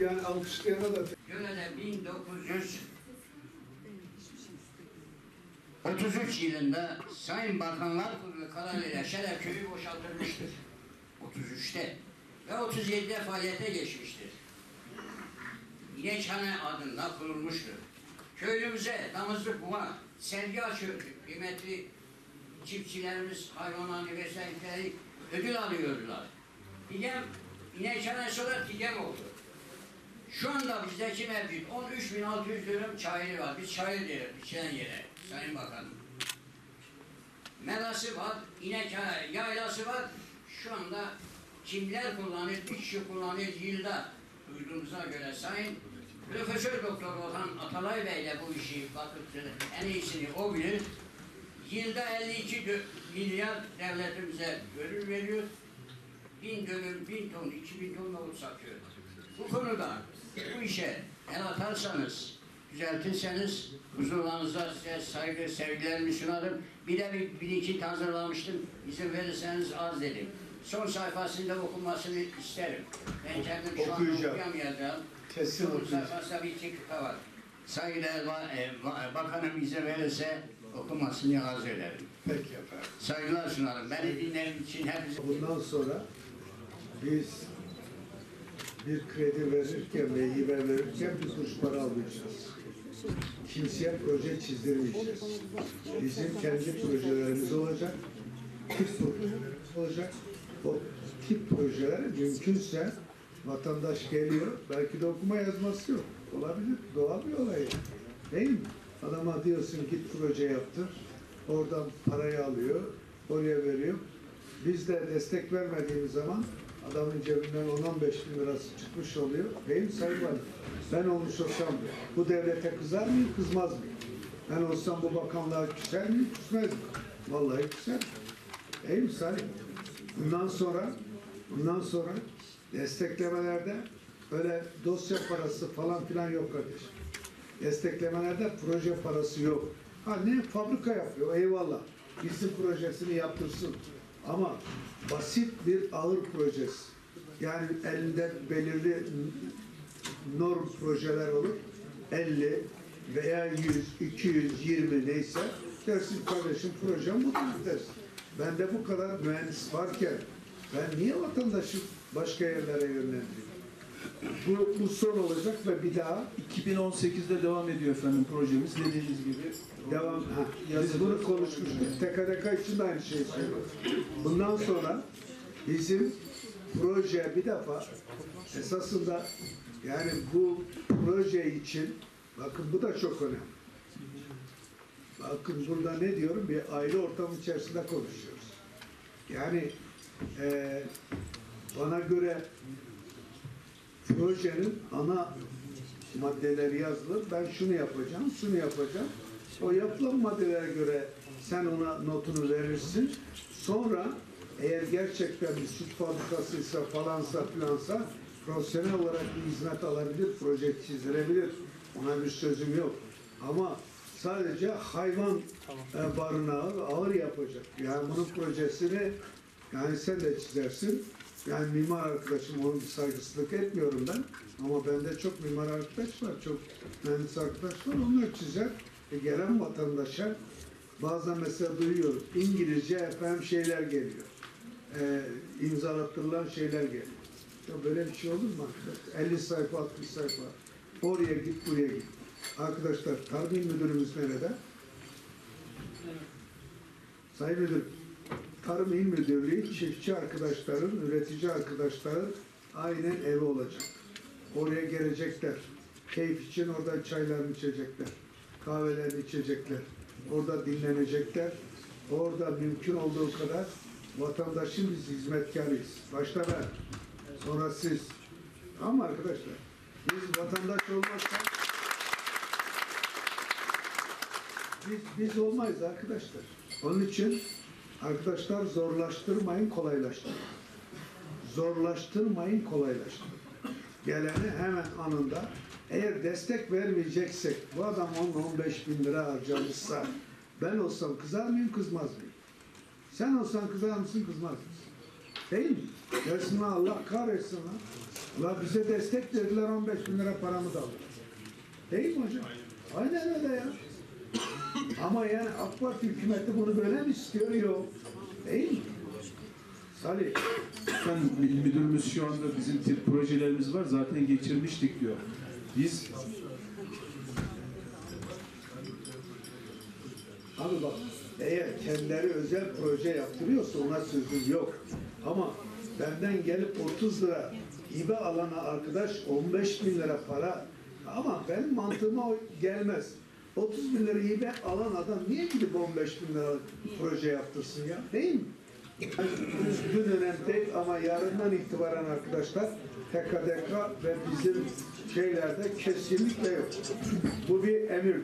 yani alkışlayana da Göre'de 1933 yılında Sayın Bakanlar Kurulu kararıyla Şeref Köyü boşaltılmıştır. 33'te ve 37'de faaliyete geçmiştir. İneçhane adında kurulmuştur. Köylümüze damızlık buğa, sergi açıyorduk. Kıymetli çiftçilerimiz hayvanlarını vesaireleri ödül alıyordular. Tigem, İneçhanesi olarak Tigem oldu. Şu anda bizdeki mevcut 13.600 dönüm çayırı var. Biz çayır deriz, biçilen yere, Sayın Bakanım. Melası var, inek yaylası var. Şu anda kimler kullanır, bir kişi kullanır yılda duyduğumuza göre Sayın Profesör Doktor Orhan Atalay Bey de bu işi bakıp en iyisini o bilir. Yılda 52 dö- milyar devletimize ödül veriyor. Bin dönüm, bin ton, iki bin ton nohut satıyor. Bu konuda bu işe el atarsanız, düzeltirseniz huzurlarınızda size saygı, sevgilerimi sunarım. Bir de bir, bir iki hazırlamıştım. İzin verirseniz arz edeyim. Son sayfasında okunmasını isterim. Ben kendim şu anda okuyamayacağım. kesin Son okuyacağım. sayfasında bir kıta var. Saygıdeğer e, ba- bakanım izin verirse okumasını arz ederim. Peki efendim. Saygılar sunarım. Beni dinleyen için hepinize Bundan sonra biz bir kredi verirken ve hibe verirken bir kuruş para almayacağız. Kimseye proje çizdirmeyeceğiz. Bizim kendi projelerimiz olacak. Tip projelerimiz olacak. O tip projeler mümkünse vatandaş geliyor. Belki de okuma yazması yok. Olabilir. Doğal bir olay. Değil mi? Adama diyorsun git proje yaptır. Oradan parayı alıyor. Oraya veriyor. Biz de destek vermediğimiz zaman adamın cebinden 10-15 bin lirası çıkmış oluyor. Değil mi Sayın Valim? Ben olmuş olsam bu devlete kızar mıyım, kızmaz mıyım? Ben olsam bu bakanlığa küser miyim, küsmez miyim? Vallahi küser. Değil mi Sayın? Bundan sonra bundan sonra desteklemelerde öyle dosya parası falan filan yok kardeşim. Desteklemelerde proje parası yok. Ha ne fabrika yapıyor eyvallah. Bizim projesini yaptırsın. Ama basit bir ağır projesi. Yani elinde belirli norm projeler olur. 50 veya 100, 220 neyse dersin kardeşim projem budur dersin. Bende bu kadar mühendis varken ben niye vatandaşı başka yerlere yönlendireyim? Bu, bu son olacak ve bir daha 2018'de devam ediyor efendim projemiz dediğiniz gibi. Devam. Ha, biz bunu konuşmuştuk. TKDK için de aynı şeyi. Bundan sonra bizim proje bir defa esasında yani bu proje için bakın bu da çok önemli. Bakın burada ne diyorum? Bir aile ortamı içerisinde konuşuyoruz. Yani eee, bana göre projenin ana maddeleri yazılır. Ben şunu yapacağım, şunu yapacağım. O yapılan maddelere göre sen ona notunu verirsin. Sonra eğer gerçekten bir süt fabrikasıysa falansa filansa profesyonel olarak bir hizmet alabilir, proje çizdirebilir. Ona bir sözüm yok. Ama sadece hayvan e, barınağı ağır yapacak. Yani bunun projesini yani sen de çizersin. Yani mimar arkadaşım onun bir saygısızlık etmiyorum ben. Ama bende çok mimar arkadaş var, çok mühendis arkadaş var. Onlar çizer. E, gelen vatandaşa bazen mesela duyuyorum. İngilizce efendim şeyler geliyor. E, imzalattırılan şeyler geliyor. Ya böyle bir şey olur mu arkadaşlar? 50 sayfa, 60 sayfa. Oraya git, buraya git. Arkadaşlar, tarım müdürümüz nerede? Sayın Müdürüm, Tarım İl Müdürlüğü çiftçi arkadaşların, üretici arkadaşların aynen evi olacak. Oraya gelecekler. Keyif için orada çaylarını içecekler. Kahvelerini içecekler. Orada dinlenecekler. Orada mümkün olduğu kadar vatandaşın biz hizmetkarıyız. Başta ben. Sonra siz. Ama arkadaşlar biz vatandaş olmazsak biz, biz olmayız arkadaşlar. Onun için arkadaşlar zorlaştırmayın, kolaylaştırın. Zorlaştırmayın, kolaylaştırın. Geleni hemen anında eğer destek vermeyeceksek bu adam 10-15 bin lira harcamışsa ben olsam kızar mıyım, kızmaz mıyım? Sen olsan kızar mısın, kızmaz mısın? Değil mi? Dersin "Ha, Allah kahretsin lan. La bize destek verdiler 15 bin lira paramı da aldık. Değil mi hocam? Aynen öyle ya. Ama yani AK Parti hükümeti bunu böyle mi istiyor? Yok. Değil mi? Salih, Efendim il müdürümüz şu anda bizim projelerimiz var zaten geçirmiştik diyor. Biz Abi bak eğer kendileri özel proje yaptırıyorsa ona sözüm yok. Ama benden gelip 30 lira hibe alana arkadaş 15 bin lira para ama benim mantığıma gelmez. 30 bin lira hibe alan adam niye gidip 15 bin lira proje yaptırsın ya? Değil mi? Üzgün önemli değil ama yarından itibaren arkadaşlar TKDK ve bizim şeylerde kesinlikle yok. Bu bir emir.